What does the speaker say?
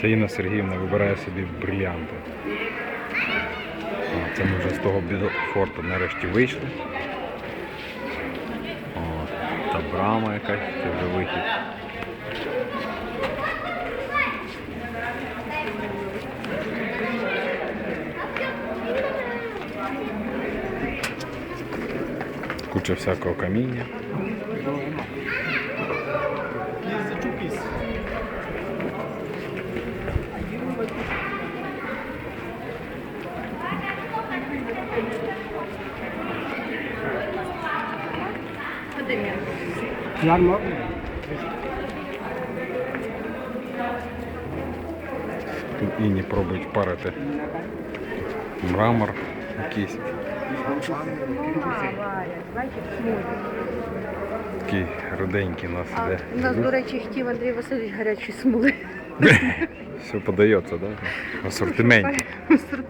Це Інна Сергіївна вибирає собі брилянти. О, це ми вже з того біофорту нарешті вийшли. О, та брама якась, це вже вихід. Куча всякого каміння. Yarma. Тут іні пробують парити мрамор якийсь. Такий руденький у нас іде. у нас, до речі, хотів Андрій Васильович гарячої смоли. Все подається, да? Асортименті. В асортименті.